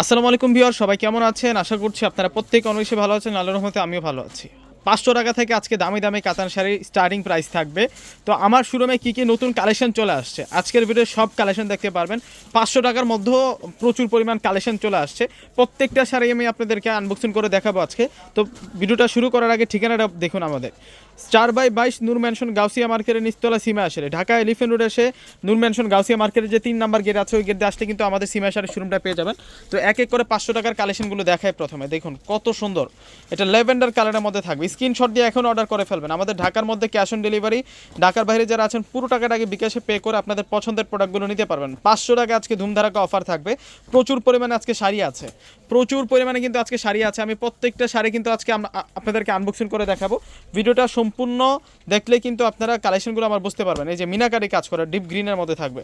আসসালামু আলাইকুম ভিউয়ার, সবাই কেমন আছেন? আশা করছি আপনারা প্রত্যেক অনেক ভালো আছেন, আল্লাহর রহমতে আমিও ভালো আছি। পাঁচশো টাকা থেকে আজকে দামি দামি কাতান শাড়ির স্টার্টিং প্রাইস থাকবে। তো আমার শোরুমে কী কী নতুন কালেকশন চলে আসছে? আজকের ভিডিও সব কালেকশন দেখতে পারবেন। পাঁচশো টাকার মধ্যেও প্রচুর পরিমাণ কালেকশন চলে আসছে। প্রত্যেকটা শাড়ি আমি আপনাদেরকে আনবক্সিং করে দেখাবো আজকে। তো ভিডিওটা শুরু করার আগে ঠিকানাটা দেখুন আমাদের। স্টার বাই বাইশ নূর ম্যানশন গাউসিয়া মার্কেটের নিচতলা সীমা আসলে। ঢাকা এলিফেন্ট রোড এসে নূর ম্যানশন গাউসিয়া মার্কেটের যে তিন নাম্বার গেট আছে, ওই গেট আসলে কিন্তু আমাদের সীমা শাড়ির শোরুমটা পেয়ে যাবেন। তো এক এক করে পাঁচশো টাকার কালেকশনগুলো দেখায় প্রথমে। দেখুন, কত সুন্দর। এটা ল্যাভেন্ডার কালারের মধ্যে থাকবে। স্ক্রিনশট দিয়ে এখন অর্ডার করে ফেলবেন। আমাদের ঢাকার মধ্যে ক্যাশ অন ডেলিভারি ঢাকার বাইরে যারা আছেন, পুরো টাকাটা আগে বিকাশে পে করে আপনাদের পছন্দের প্রোডাক্টগুলো নিতে পারবেন। পাঁচশো টাকা আজকে ধুমধারাকা অফার থাকবে। প্রচুর পরিমাণে আজকে শাড়ি আছে। প্রচুর পরিমাণে কিন্তু আজকে শাড়ি আছে। আমি প্রত্যেকটা শাড়ি কিন্তু আজকে আপনাদেরকে আনবক্সিং করে দেখাবো। ভিডিওটা সম্পূর্ণ দেখলে কিন্তু আপনারা কালেকশনগুলো আমার বুঝতে পারবেন। এই যে মিনাকারি কাজ করা ডিপ গ্রিনের মধ্যে থাকবে।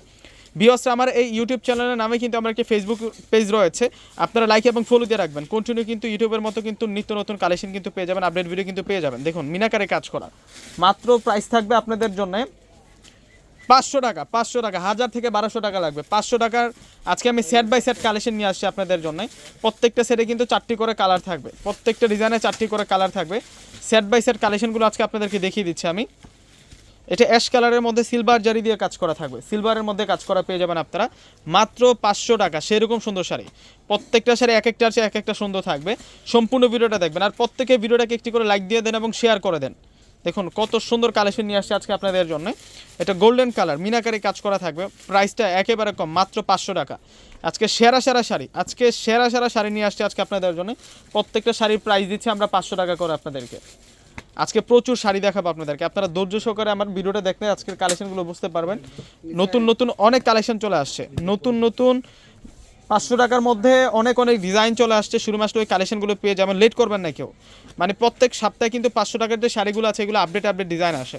বিওসরা আমার এই ইউটিউব চ্যানেলের নামে কিন্তু আমার একটি ফেসবুক পেজ রয়েছে। আপনারা লাইক এবং ফলো দিয়ে রাখবেন। কন্টিনিউ কিন্তু ইউটিউবের মতো কিন্তু নিত্য নতুন কালেকশন কিন্তু পেয়ে যাবেন আপডেট ভিডিও কিন্তু পেয়ে যাবেন। দেখুন, মিনাকারে কাজ করা। মাত্র প্রাইস থাকবে আপনাদের জন্য পাঁচশো টাকা পাঁচশো টাকা, হাজার থেকে বারোশো টাকা লাগবে। পাঁচশো টাকার, আজকে আমি সেট বাই সেট কালেকশন নিয়ে আসছি আপনাদের জন্য প্রত্যেকটা সেটে কিন্তু চারটি করে কালার থাকবে। প্রত্যেকটা ডিজাইনে চারটি করে কালার থাকবে। সেট বাই সেট কালেকশনগুলো আজকে আপনাদেরকে দেখিয়ে দিচ্ছি আমি। এটা অ্যাশ কালারের মধ্যে সিলভার জারি দিয়ে কাজ করা থাকবে। সিলভারের মধ্যে কাজ করা পেয়ে যাবেন আপনারা। মাত্র পাঁচশো টাকা, সেরকম সুন্দর শাড়ি। প্রত্যেকটা শাড়ি এক একটা আছে, এক একটা সুন্দর থাকবে। সম্পূর্ণ ভিডিওটা দেখবেন। আর প্রত্যেকে ভিডিওটাকে একটি করে লাইক দিয়ে দেন এবং শেয়ার করে দেন। দেখুন, কত সুন্দর কালেকশন নিয়ে আসছে আজকে আপনাদের জন্য। এটা গোল্ডেন কালার মিনাকারি কাজ করা থাকবে। প্রাইসটা একেবারে কম, মাত্র পাঁচশো টাকা। আজকে সেরা সেরা শাড়ি, আজকে সেরা সেরা শাড়ি নিয়ে আসছে আজকে আপনাদের জন্য। প্রত্যেকটা শাড়ির প্রাইস দিচ্ছি আমরা পাঁচশো টাকা করে আপনাদেরকে। আজকে প্রচুর শাড়ি দেখাবো আপনাদেরকে। আপনারা ধৈর্য সহকারে আমার ভিডিওটা দেখলে আজকের কালেকশনগুলো বুঝতে পারবেন। নতুন নতুন অনেক কালেকশন চলে আসছে। নতুন নতুন পাঁচশো টাকার মধ্যে অনেক অনেক ডিজাইন চলে আসছে। শুরু মাসে ওই কালেকশনগুলো পেয়ে যাবেন লেট করবেন না কেউ। মানে প্রত্যেক সপ্তাহে কিন্তু পাঁচশো টাকার যে শাড়িগুলো আছে, এগুলো আপডেট আপডেট ডিজাইন আসে।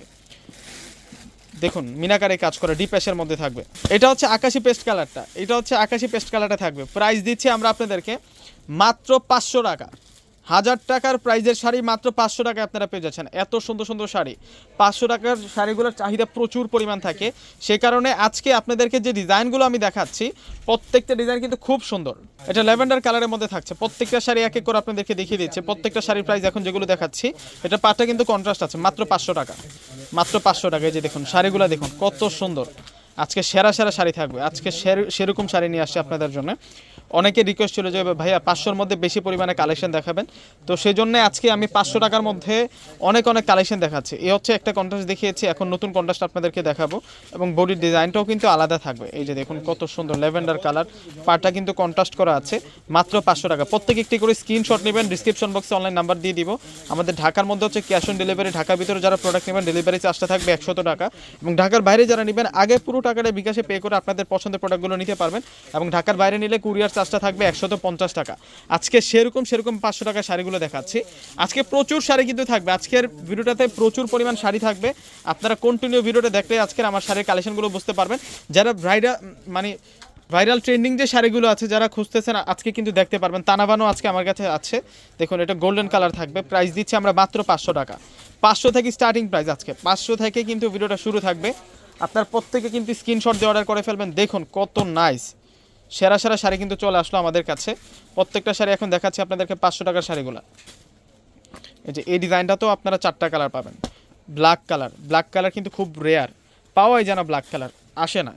দেখুন, মিনাকারে কাজ করে ডিপ্রেশের মধ্যে থাকবে। এটা হচ্ছে আকাশি পেস্ট কালারটা এটা হচ্ছে আকাশি পেস্ট কালারটা থাকবে। প্রাইস দিচ্ছি আমরা আপনাদেরকে মাত্র পাঁচশো টাকা। হাজার টাকার প্রাইজের শাড়ি মাত্র পাঁচশো টাকায় আপনারা পেয়ে যাচ্ছেন। এত সুন্দর সুন্দর শাড়ি। পাঁচশো টাকার শাড়িগুলোর চাহিদা প্রচুর পরিমাণ থাকে। সে কারণে আজকে আপনাদেরকে যে ডিজাইনগুলো আমি দেখাচ্ছি, প্রত্যেকটা ডিজাইন কিন্তু খুব সুন্দর। এটা ল্যাভেন্ডার কালারের মধ্যে থাকছে। প্রত্যেকটা শাড়ি এক এক করে আপনাদেরকে দেখিয়ে দিচ্ছে। প্রত্যেকটা শাড়ির প্রাইস এখন যেগুলো দেখাচ্ছি, এটা পাটটা কিন্তু কন্ট্রাস্ট আছে, মাত্র পাঁচশো টাকা। মাত্র পাঁচশো টাকা এই যে দেখুন, শাড়িগুলো দেখুন, কত সুন্দর। আজকে সেরা সেরা শাড়ি থাকবে। আজকে সের- সেরকম শাড়ি নিয়ে আসছে আপনাদের জন্য। অনেকে রিকোয়েস্ট ছিল যে, ভাইয়া, পাঁচশোর মধ্যে বেশি পরিমাণে কালেকশন দেখাবেন। তো সেই জন্য আজকে আমি পাঁচশো টাকার মধ্যে অনেক অনেক কালেকশন দেখাচ্ছি। এ হচ্ছে একটা কন্ট্রাস্ট দেখিয়েছি, এখন নতুন কন্ট্রাস্ট আপনাদেরকে দেখাবো। এবং বডির ডিজাইনটাও কিন্তু আলাদা থাকবে। এই যে দেখুন কত সুন্দর ল্যাভেন্ডার কালার পাটা কিন্তু কন্ট্রাস্ট করা আছে, মাত্র পাঁচশো টাকা। প্রত্যেক একটি করে স্ক্রিনশট নেবেন ডিসক্রিপশন বক্সে অনলাইন নাম্বার দিয়ে দিব। আমাদের ঢাকার মধ্যে হচ্ছে ক্যাশ অন ডেলিভারি ঢাকার ভিতরে যারা প্রোডাক্ট নেবেন ডেলিভারি চার্জটা থাকবে একশত টাকা। এবং ঢাকার বাইরে যারা নেবেন, আগে পুরো টাকাটা বিকাশে পে করে আপনাদের পছন্দের প্রোডাক্টগুলো নিতে পারবেন এবং ঢাকার বাইরে নিলে কুরিয়ার চার্জটা থাকবে একশত পঞ্চাশ টাকা। আজকে সেরকম সেরকম পাঁচশো টাকা শাড়িগুলো দেখাচ্ছি। আজকে প্রচুর শাড়ি কিন্তু থাকবে। আজকের ভিডিওটাতে প্রচুর পরিমাণ শাড়ি থাকবে। আপনারা কন্টিনিউ ভিডিওটা দেখলে আজকের আমার শাড়ির কালেকশনগুলো বুঝতে পারবেন। যারা ব্রাইডা মানে ভাইরাল ট্রেন্ডিং যে শাড়িগুলো আছে, যারা খুঁজতেছেন, আজকে কিন্তু দেখতে পারবেন। তানাবানো আজকে আমার কাছে আছে। দেখুন, এটা গোল্ডেন কালার থাকবে। প্রাইস দিচ্ছি আমরা মাত্র পাঁচশো টাকা। পাঁচশো থেকে স্টার্টিং প্রাইস আজকে। পাঁচশো থেকে কিন্তু ভিডিওটা শুরু থাকবে। আপনার প্রত্যেকে কিন্তু স্ক্রিনশট দিয়ে অর্ডার করে ফেলবেন। দেখুন, কত নাইস সেরা সেরা শাড়ি কিন্তু চলে আসলো আমাদের কাছে। প্রত্যেকটা শাড়ি এখন দেখাচ্ছি আপনাদেরকে পাঁচশো টাকার শাড়িগুলো। এই যে, এই ডিজাইনটাতেও আপনারা চারটা কালার পাবেন। ব্ল্যাক কালার ব্ল্যাক কালার কিন্তু খুব রেয়ার পাওয়াই যায় না ব্ল্যাক কালার আসে না।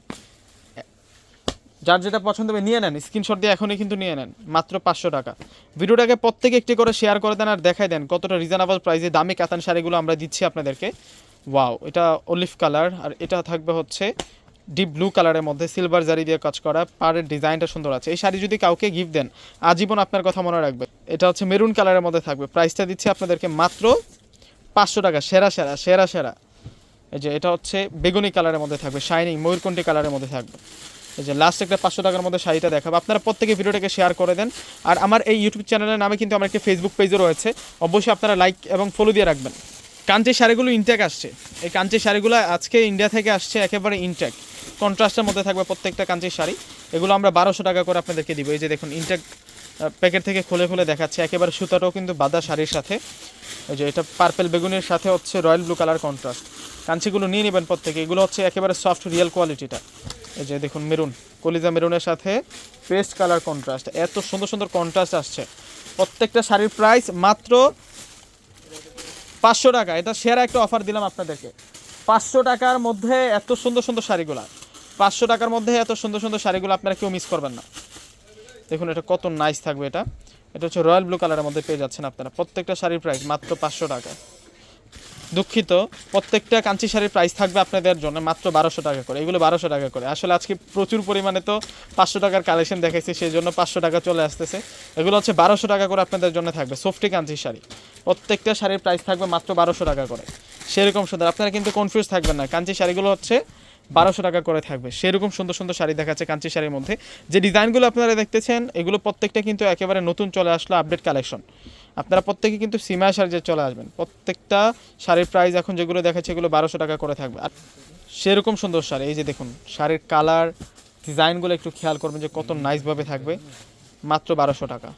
যার যেটা পছন্দ হবে নিয়ে নেন। স্ক্রিনশট দিয়ে এখনই কিন্তু নিয়ে নেন। মাত্র পাঁচশো টাকা। ভিডিওটাকে প্রত্যেকে একটি করে শেয়ার করে দেন আর দেখাই দেন কতটা রিজনেবল প্রাইসে দামি কাতান শাড়িগুলো আমরা দিচ্ছি আপনাদেরকে। ওয়াও এটা অলিভ কালার আর এটা থাকবে হচ্ছে ডিপ ব্লু কালারের মধ্যে সিলভার জারি দিয়ে কাজ করা, পাড়ের ডিজাইনটা সুন্দর আছে। এই শাড়ি যদি কাউকে গিফট দেন, আজীবন আপনার কথা মনে রাখবে। এটা হচ্ছে মেরুন কালারের মধ্যে থাকবে। প্রাইসটা দিচ্ছি আপনাদেরকে মাত্র পাঁচশো টাকা, সেরা সেরা সেরা সেরা। এই যে এটা হচ্ছে বেগুনি কালারের মধ্যে থাকবে শাইনিং ময়ূরকণ্ঠী কালারের মধ্যে থাকবে। এই যে লাস্ট একটা পাঁচশো টাকার মধ্যে শাড়িটা দেখাবো। আপনারা প্রত্যেকে ভিডিওটাকে শেয়ার করে দেন। আর আমার এই ইউটিউব চ্যানেলের নামে কিন্তু আমার একটি ফেসবুক পেজও রয়েছে। অবশ্যই আপনারা লাইক এবং ফলো দিয়ে রাখবেন। কাঞ্চি শাড়িগুলো ইনটেক আসছে। এই কাঞ্চি শাড়িগুলো আজকে ইন্ডিয়া থেকে আসছে একেবারে ইনটেক কন্ট্রাস্টের মধ্যে থাকবে প্রত্যেকটা কাঞ্চির শাড়ি। এগুলো আমরা বারোশো টাকা করে আপনাদেরকে দিব। এই যে দেখুন ইনটেক প্যাকেট থেকে খুলে খুলে দেখাচ্ছে। একেবারে সুতাটাও কিন্তু বাদা শাড়ির সাথে। এই যে এটা পার্পেল বেগুনের সাথে হচ্ছে রয়্যাল ব্লু কালার কন্ট্রাস্ট কাঞ্চিগুলো নিয়ে নেবেন প্রত্যেকে। এগুলো হচ্ছে একেবারে সফট রিয়েল কোয়ালিটিটা এই যে দেখুন, মেরুন। কলিজা মেরুনের সাথে পেস্ট কালার কন্ট্রাস্ট এত সুন্দর সুন্দর কন্ট্রাস্ট আসছে। প্রত্যেকটা শাড়ির প্রাইস মাত্র পাঁচশো টাকা। এটা সেরা একটা অফার দিলাম আপনাদেরকে। পাঁচশো টাকার মধ্যে এত সুন্দর সুন্দর শাড়িগুলা। পাঁচশো টাকার মধ্যে এত সুন্দর সুন্দর শাড়িগুলো আপনারা কেউ মিস করবেন না। দেখুন এটা কত নাইস থাকবে এটা। এটা হচ্ছে রয়্যাল ব্লু কালারের মধ্যে পেয়ে যাচ্ছেন আপনারা। প্রত্যেকটা শাড়ির প্রাইস মাত্র পাঁচশো টাকা। দুঃখিত, প্রত্যেকটা কাঞ্চি শাড়ির প্রাইস থাকবে আপনাদের জন্য মাত্র বারোশো টাকা করে। এগুলো বারোশো টাকা করে। আসলে আজকে প্রচুর পরিমাণে তো পাঁচশো টাকার কালেকশন দেখাইছি, সেই জন্য পাঁচশো টাকা চলে আসতেছে। এগুলো হচ্ছে বারোশো টাকা করে আপনাদের জন্য থাকবে সফটি কাঞ্চি শাড়ি। প্রত্যেকটা শাড়ির প্রাইস থাকবে মাত্র বারোশো টাকা করে। সেরকম সুন্দর। আপনারা কিন্তু কনফিউজ থাকবেন না। কাঞ্চি শাড়িগুলো হচ্ছে বারোশো টাকা করে থাকবে। সেরকম সুন্দর সুন্দর শাড়ি দেখাচ্ছে কাঞ্চি শাড়ির মধ্যে। যে ডিজাইনগুলো আপনারা দেখতেছেন, এগুলো প্রত্যেকটা কিন্তু একেবারে নতুন চলে আসলো আপডেট কালেকশন আপনারা প্রত্যেকে কিন্তু সীমা সার্জে চলে আসবেন। প্রত্যেকটা শাড়ির প্রাইস এখন যেগুলো দেখাচ্ছে এগুলো বারোশো টাকা করে থাকবে। আর সেরকম সুন্দর শাড়ি, এই যে দেখুন, শাড়ির কালার ডিজাইনগুলো একটু খেয়াল করবেন যে কত নাইসভাবে থাকবে। মাত্র বারোশো টাকা।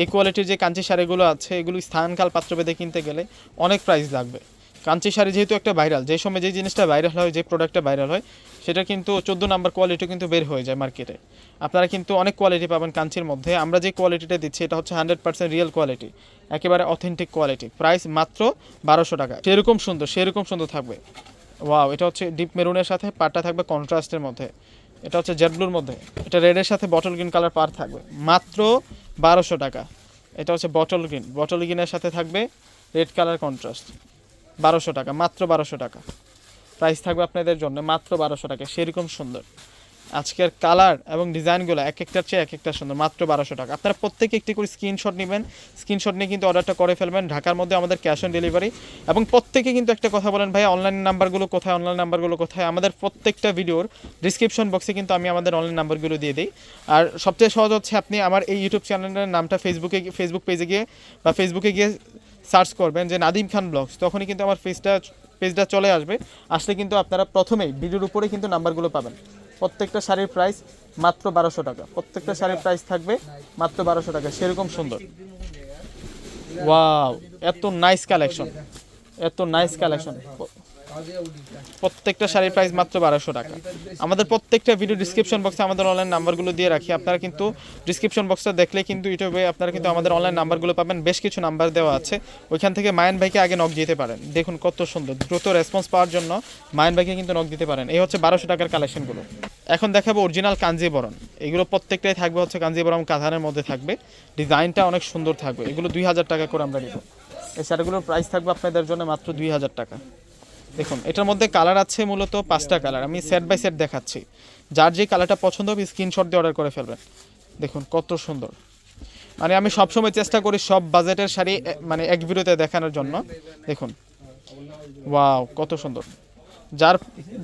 এই কোয়ালিটির যে কাঞ্চি শাড়িগুলো আছে, এগুলো স্থানকাল পাত্রভেদে কিনতে গেলে অনেক প্রাইস লাগবে। কাঞ্চি শাড়ি যেহেতু একটা ভাইরাল যে সময় যে জিনিসটা ভাইরাল হয়, যে প্রোডাক্টটা ভাইরাল হয়, সেটা কিন্তু চোদ্দ নাম্বার কোয়ালিটি কিন্তু বের হয়ে যায় মার্কেটে আপনারা কিন্তু অনেক কোয়ালিটি পাবেন কাঞ্চির মধ্যে। আমরা যে কোয়ালিটিটা দিচ্ছি, এটা হচ্ছে হান্ড্রেড পার্সেন্ট রিয়েল কোয়ালিটি একেবারে অথেন্টিক কোয়ালিটি প্রাইস মাত্র বারোশো টাকা। সেরকম সুন্দর সেরকম সুন্দর থাকবে। ওয়াও এটা হচ্ছে ডিপ মেরুনের সাথে পাটটা থাকবে কন্ট্রাস্টের মধ্যে। এটা হচ্ছে জেড ব্লুর মধ্যে। এটা রেডের সাথে বটল গ্রিন কালার পার থাকবে। মাত্র বারোশো টাকা। এটা হচ্ছে বটল গ্রিন বটল গ্রিনের সাথে থাকবে রেড কালার কন্ট্রাস্ট বারোশো টাকা, মাত্র বারোশো টাকা। প্রাইস থাকবে আপনাদের জন্য মাত্র বারোশো টাকা। সেরকম সুন্দর। আজকের কালার এবং ডিজাইনগুলো এক একটার চেয়ে এক একটা সুন্দর, মাত্র বারোশো টাকা। আপনারা প্রত্যেকে একটি করে স্ক্রিনশট নেবেন। স্ক্রিনশট নিয়ে কিন্তু অর্ডারটা করে ফেলবেন। ঢাকার মধ্যে আমাদের ক্যাশ অন ডেলিভারি। এবং প্রত্যেকে কিন্তু একটা কথা বলেন, ভাই, অনলাইন নাম্বারগুলো কোথায়, অনলাইন নাম্বারগুলো কোথায়? আমাদের প্রত্যেকটা ভিডিওর ডিসক্রিপশন বক্সে কিন্তু আমি আমাদের অনলাইন নাম্বারগুলো দিয়ে দিই। আর সবচেয়ে সহজ হচ্ছে আপনি আমার এই ইউটিউব চ্যানেলের নামটা ফেসবুকে ফেসবুক পেজে গিয়ে বা ফেসবুকে গিয়ে সার্চ করবেন যে নাদিম খান ব্লগস তখনই কিন্তু আমার পেজটা পেজটা চলে আসবে। আসলে কিন্তু আপনারা প্রথমেই ভিডিওর উপরে কিন্তু নাম্বারগুলো পাবেন। প্রত্যেকটা শাড়ির প্রাইস মাত্র বারোশো টাকা। প্রত্যেকটা শাড়ির প্রাইস থাকবে মাত্র বারোশো টাকা। সেরকম সুন্দর। ওয়াও এত নাইস কালেকশন এত নাইস কালেকশন প্রত্যেকটা শাড়ির প্রাইস মাত্র বারোশো টাকা। আমাদের প্রত্যেকটা ভিডিও ডিসক্রিপশন বক্সে আমাদের অনলাইন নাম্বারগুলো দিয়ে রাখি। আপনারা কিন্তু ডিসক্রিপশন বক্সটা দেখলে কিন্তু ইউটিউবে আপনারা কিন্তু আমাদের অনলাইন নাম্বারগুলো পাবেন। বেশ কিছু নাম্বার দেওয়া আছে। ওইখান থেকে মায়ন ভাইকে আগে নক দিতে পারেন। দেখুন কত সুন্দর, দ্রুত রেসপন্স পাওয়ার জন্য মায়ন ভাইকে কিন্তু নক দিতে পারেন। এই হচ্ছে বারোশো টাকার কালেকশনগুলো এখন দেখাবো অরিজিনাল কাঞ্জিবরণ। এগুলো প্রত্যেকটাই থাকবে হচ্ছে কাঞ্জিবরম কাঁথানের মধ্যে থাকবে। ডিজাইনটা অনেক সুন্দর থাকবে। এগুলো দুই হাজার টাকা করে আমরা নিব। এই শাড়িগুলোর প্রাইস থাকবে আপনাদের জন্য মাত্র দুই হাজার টাকা। দেখুন, এটার মধ্যে কালার আছে মূলত পাঁচটা কালার আমি সেট বাই সেট দেখাচ্ছি। যার যে কালারটা পছন্দ হবে স্ক্রিনশট দিয়ে অর্ডার করে ফেলবেন। দেখুন, কত সুন্দর। মানে আমি সবসময় চেষ্টা করি সব বাজেটের শাড়ি মানে এক ভিডিওতে দেখানোর জন্য। দেখুন ওয়াও কত সুন্দর। যার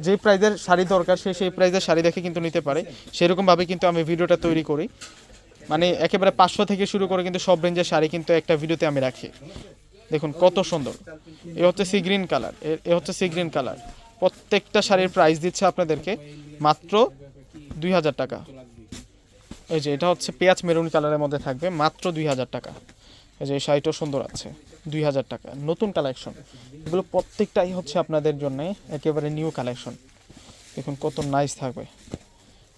যে প্রাইজের শাড়ি দরকার, সে সেই প্রাইজের শাড়ি দেখে কিন্তু নিতে পারে। সেরকমভাবে কিন্তু আমি ভিডিওটা তৈরি করি। মানে একেবারে পাঁচশো থেকে শুরু করে কিন্তু সব রেঞ্জের শাড়ি কিন্তু একটা ভিডিওতে আমি রাখি। দেখুন, কত সুন্দর। এ হচ্ছে সি গ্রিন কালার এ হচ্ছে সি গ্রিন কালার প্রত্যেকটা শাড়ির প্রাইস দিচ্ছে আপনাদেরকে মাত্র দুই হাজার টাকা। এই যে, এটা হচ্ছে পেঁয়াজ মেরুন কালারের মধ্যে থাকবে মাত্র দুই হাজার টাকা। এই যে, এই শাড়িটাও সুন্দর আছে, দুই হাজার টাকা। নতুন কালেকশন এগুলো প্রত্যেকটাই হচ্ছে আপনাদের জন্য একেবারে নিউ কালেকশন দেখুন, কত নাইস থাকবে।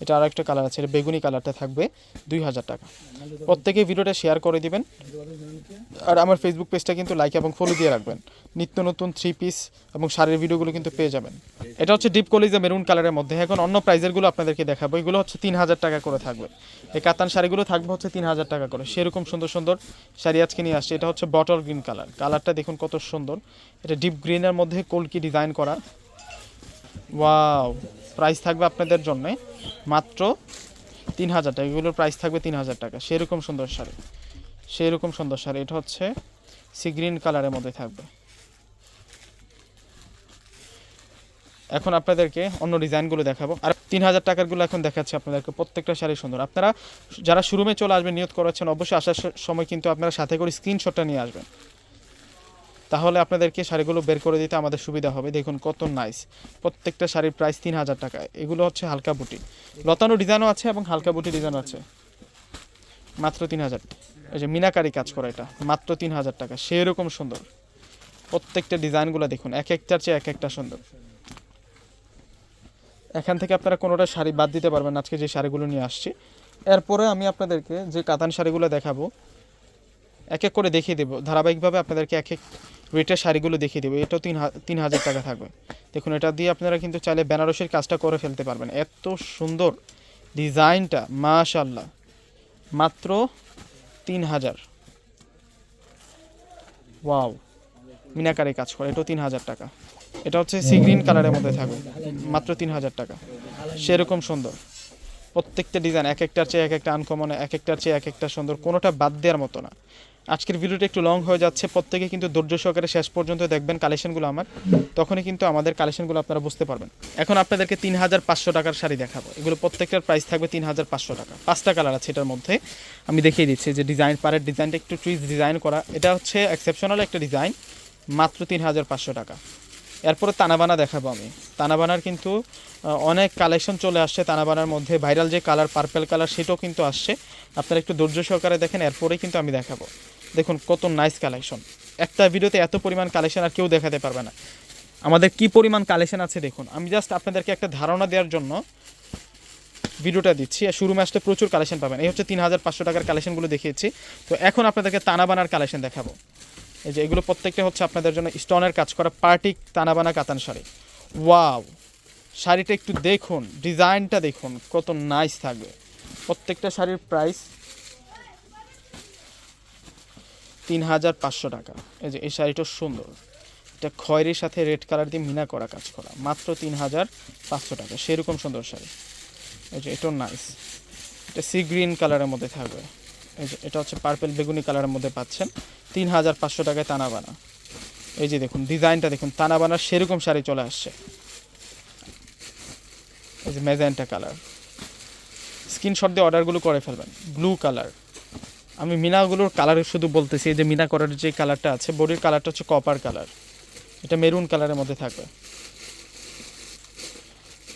এটা আর একটা কালার আছে, এটা বেগুনি কালারটা থাকবে দুই হাজার টাকা। প্রত্যেকে ভিডিওটা শেয়ার করে দিবেন। আর আমার ফেসবুক পেজটা কিন্তু লাইক এবং ফলো দিয়ে রাখবেন। নিত্য নতুন থ্রি পিস এবং শাড়ির ভিডিওগুলো কিন্তু পেয়ে যাবেন। এটা হচ্ছে ডিপ কলিজা মেরুন কালারের মধ্যে। এখন অন্য প্রাইজেরগুলো আপনাদেরকে দেখাবো। এগুলো হচ্ছে তিন হাজার টাকা করে থাকবে। এই কাতান শাড়িগুলো থাকবে হচ্ছে তিন হাজার টাকা করে। সেরকম সুন্দর সুন্দর শাড়ি আজকে নিয়ে আসছে। এটা হচ্ছে বটল গ্রিন কালার কালারটা দেখুন কত সুন্দর। এটা ডিপ গ্রিনের মধ্যে কলকি ডিজাইন করা। ওয়াও প্রাইস থাকবে আপনাদের জন্য মাত্র তিন হাজার টাকা। এগুলোর প্রাইস থাকবে তিন হাজার টাকা। সেরকম সুন্দর শাড়ি। সেরকম সুন্দর শাড়ি। এটা হচ্ছে সি গ্রিন কালারের মধ্যে থাকবে। এখন আপনাদেরকে অন্য ডিজাইনগুলো দেখাবো। আর তিন হাজার টাকারগুলো এখন দেখাচ্ছি আপনাদেরকে। প্রত্যেকটা শাড়ি সুন্দর। আপনারা যারা শোরুমে চলে আসবেন, নিয়োগ করাচ্ছেন অবশ্যই আসার সময় কিন্তু আপনারা সাথে করে স্ক্রিনশটটা নিয়ে আসবেন। তাহলে আপনাদেরকে শাড়িগুলো বের করে দিতে আমাদের সুবিধা হবে। দেখুন কত নাইস প্রত্যেকটা শাড়ির প্রাইস তিন হাজার টাকা। এগুলো হচ্ছে হালকা বুটি। লতানো ডিজাইনও আছে এবং হালকা বুটি ডিজাইন আছে। মাত্র তিন হাজার। এই যে মিনাকারি কাজ করা এটা। মাত্র তিন হাজার টাকা। সেরকম সুন্দর। প্রত্যেকটা ডিজাইনগুলো দেখুন। এক একটার চেয়ে এক একটা সুন্দর। এখান থেকে আপনারা কোনোটা শাড়ি বাদ দিতে পারবেন আজকে যে শাড়িগুলো নিয়ে আসছি। এরপরে আমি আপনাদেরকে যে কাতান শাড়িগুলো দেখাবো এক এক করে দেখিয়ে দেবো। ধারাবাহিকভাবে আপনাদেরকে এক এক রেটের শাড়িগুলো দেখিয়ে দেবো। এটাও তিন তিন হাজার টাকা থাকবে। দেখুন, এটা দিয়ে আপনারা কিন্তু চাইলে বেনারসির কাজটা করে ফেলতে পারবেন। এত সুন্দর ডিজাইনটা মাশাল্লাহ মাত্র তিন হাজার। ওয়াও, মিনাকারে কাজ করে। এটাও তিন হাজার টাকা। এটা হচ্ছে সি গ্রিন কালারের মধ্যে থাকবে। মাত্র তিন হাজার টাকা। সেরকম সুন্দর। প্রত্যেকটা ডিজাইন, এক একটার চেয়ে এক একটা আনকমন এক একটার চেয়ে এক একটা সুন্দর। কোনোটা বাদ দেওয়ার মতো না। আজকের ভিডিওটা একটু লং হয়ে যাচ্ছে। প্রত্যেকে কিন্তু ধৈর্য সহকারে শেষ পর্যন্ত দেখবেন কালেকশনগুলো আমার। তখনই কিন্তু আমাদের কালেকশনগুলো আপনারা বুঝতে পারবেন। এখন আপনাদেরকে তিন হাজার পাঁচশো টাকার শাড়ি দেখাবো। এগুলো প্রত্যেকটার প্রাইস থাকবে তিন হাজার পাঁচশো টাকা। পাঁচটা কালার আছে এটার মধ্যে। আমি দেখিয়ে দিচ্ছি যে ডিজাইন পারের ডিজাইনটা একটু টুইস ডিজাইন করা। এটা হচ্ছে এক্সেপশনাল একটা ডিজাইন মাত্র তিন হাজার পাঁচশো টাকা। এরপরে তানাবানা দেখাবো আমি। তানাবানার কিন্তু অনেক কালেকশন চলে আসছে তানাবানার মধ্যে। ভাইরাল যে কালার পার্পেল কালার সেটাও কিন্তু আসছে। আপনারা একটু ধৈর্য সহকারে দেখেন, এরপরেই কিন্তু আমি দেখাবো। দেখুন, কত নাইস কালেকশন একটা ভিডিওতে এত পরিমাণ কালেকশন আর কেউ দেখাতে পারবে না। আমাদের কি পরিমাণ কালেকশন আছে দেখুন। আমি জাস্ট আপনাদেরকে একটা ধারণা দেওয়ার জন্য ভিডিওটা দিচ্ছি। আর শুরু ম্যাচটা প্রচুর কালেকশন পাবেন। এই হচ্ছে তিন হাজার পাঁচশো টাকার কালেকশনগুলো দেখিয়েছি। তো এখন আপনাদেরকে তানাবানার কালেকশন দেখাবো। এই যে এগুলো প্রত্যেকটা হচ্ছে আপনাদের জন্য স্টোনের কাজ করা পার্টি তানাবানা কাতান শাড়ি। ওয়াও শাড়িটা একটু দেখুন ডিজাইনটা দেখুন, কত নাইস থাকবে। প্রত্যেকটা শাড়ির প্রাইস তিন হাজার পাঁচশো টাকা। এই যে, এই শাড়িটা সুন্দর। এটা খয়েরির সাথে রেড কালার দিয়ে মিনা করা কাজ করা। মাত্র তিন হাজার পাঁচশো টাকা। সেরকম সুন্দর শাড়ি। এই যে, এটাও নাইস এটা সি গ্রিন কালারের মধ্যে থাকবে। এই যে, এটা হচ্ছে পার্পেল বেগুনি কালারের মধ্যে পাচ্ছেন। তিন হাজার পাঁচশো টাকায় তানাবানা। এই যে, দেখুন ডিজাইনটা দেখুন। তানাবানার সেরকম শাড়ি চলে আসছে। এই যে মেজেন্টা কালার স্ক্রিনশট দিয়ে অর্ডারগুলো করে ফেলবেন। ব্লু কালার আমি মিনাগুলোর কালার শুধু বলতেছি, এই যে মিনা করার যে কালারটা আছে, বডির কালারটা হচ্ছে কপার কালার এটা মেরুন কালারের মধ্যে থাকবে।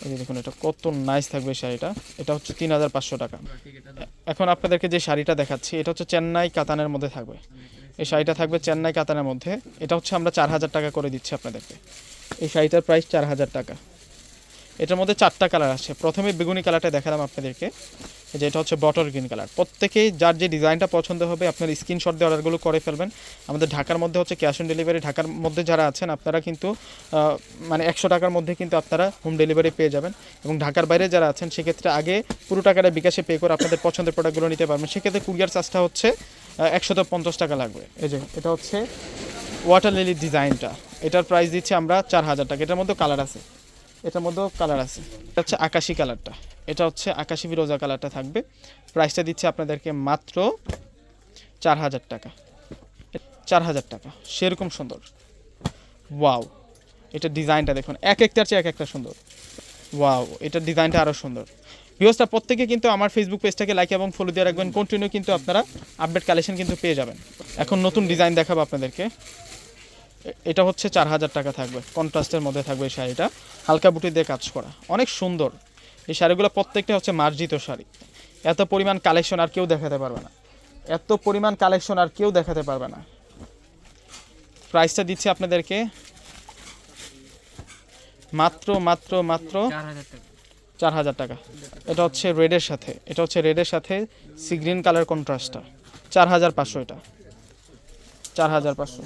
এই যে দেখুন, এটা কত নাইস থাকবে শাড়িটা। এটা হচ্ছে তিন হাজার পাঁচশো টাকা। এখন আপনাদেরকে যে শাড়িটা দেখাচ্ছি, এটা হচ্ছে চেন্নাই কাতানের মধ্যে থাকবে। এই শাড়িটা থাকবে চেন্নাই কাতানের মধ্যে। এটা হচ্ছে আমরা চার হাজার টাকা করে দিচ্ছি আপনাদেরকে। এই শাড়িটার প্রাইস চার হাজার টাকা। এটার মধ্যে চারটা কালার আছে। প্রথমে বেগুনি কালারটা দেখালাম আপনাদেরকে এই যে এটা হচ্ছে বটল গ্রিন কালার। প্রত্যেকেই যার যে ডিজাইনটা পছন্দ হবে আপনার স্ক্রিনশট দিয়ে অর্ডারগুলো করে ফেলবেন। আমাদের ঢাকার মধ্যে হচ্ছে ক্যাশ অন ডেলিভারি, ঢাকার মধ্যে যারা আছেন আপনারা কিন্তু মানে একশো টাকার মধ্যে কিন্তু আপনারা হোম ডেলিভারি পেয়ে যাবেন। এবং ঢাকার বাইরে যারা আছেন, সেক্ষেত্রে আগে পুরো টাকাটা বিকাশে পে করে আপনাদের পছন্দের প্রোডাক্টগুলো নিতে পারবেন। সেক্ষেত্রে কুরিয়ার চার্জটা হচ্ছে একশত পঞ্চাশ টাকা লাগবে। এই যে, এটা হচ্ছে ওয়াটার লিলির ডিজাইনটা এটার প্রাইস দিচ্ছি আমরা চার হাজার টাকা। এটার মধ্যে কালার আছে। এটার মধ্যেও কালার আছে। এটা হচ্ছে আকাশি কালারটা এটা হচ্ছে আকাশি ফিরোজা কালারটা থাকবে। প্রাইসটা দিচ্ছে আপনাদেরকে মাত্র চার হাজার টাকা। চার হাজার টাকা। সেরকম সুন্দর। ওয়াও এটা ডিজাইনটা দেখুন। এক একটার চেয়ে এক একটা সুন্দর। ওয়াও এটার ডিজাইনটা আরও সুন্দর। ভিউসটা প্রত্যেকে কিন্তু আমার ফেসবুক পেজটাকে লাইক এবং ফলো দিয়ে রাখবেন। কন্টিনিউ কিন্তু আপনারা আপডেট কালেকশন কিন্তু পেয়ে যাবেন। এখন নতুন ডিজাইন দেখাবো আপনাদেরকে। এটা হচ্ছে চার হাজার টাকা থাকবে। কন্ট্রাস্টের মধ্যে থাকবে এই শাড়িটা। হালকা বুটি দিয়ে কাজ করা। অনেক সুন্দর। এই শাড়িগুলো প্রত্যেকটা হচ্ছে মার্জিত শাড়ি। এত পরিমাণ কালেকশন আর কেউ দেখাতে পারবে না। এত পরিমাণ কালেকশন আর কেউ দেখাতে পারবে না। প্রাইসটা দিচ্ছি আপনাদেরকে মাত্র মাত্র মাত্র চার হাজার টাকা। এটা হচ্ছে রেডের সাথে। এটা হচ্ছে রেডের সাথে সি গ্রিন কালার কন্ট্রাস্টটা। চার হাজার পাঁচশো এটা। চার হাজার পাঁচশো।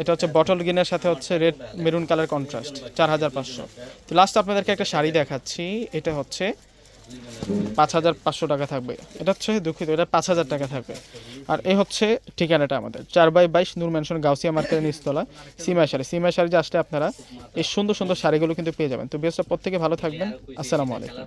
এটা হচ্ছে বটল গ্রিনের সাথে হচ্ছে রেড মেরুন কালার কন্ট্রাস্ট চার হাজার পাঁচশো। তো লাস্ট আপনাদেরকে একটা শাড়ি দেখাচ্ছি, এটা হচ্ছে পাঁচ হাজার পাঁচশো টাকা থাকবে। এটা হচ্ছে দুঃখিত, এটা পাঁচ হাজার টাকা থাকবে। আর এই হচ্ছে ঠিকানাটা আমাদের, চার বাই বাইশ নূর ম্যানশন, গাউসিয়া মার্কেটের নিচতলা সিমাই শাড়ি। সিমাই শাড়ি যে আসলে আপনারা এই সুন্দর সুন্দর শাড়িগুলো কিন্তু পেয়ে যাবেন। তো বেশ প্রত্যেকে ভালো থাকবেন। আসসালামু আলাইকুম।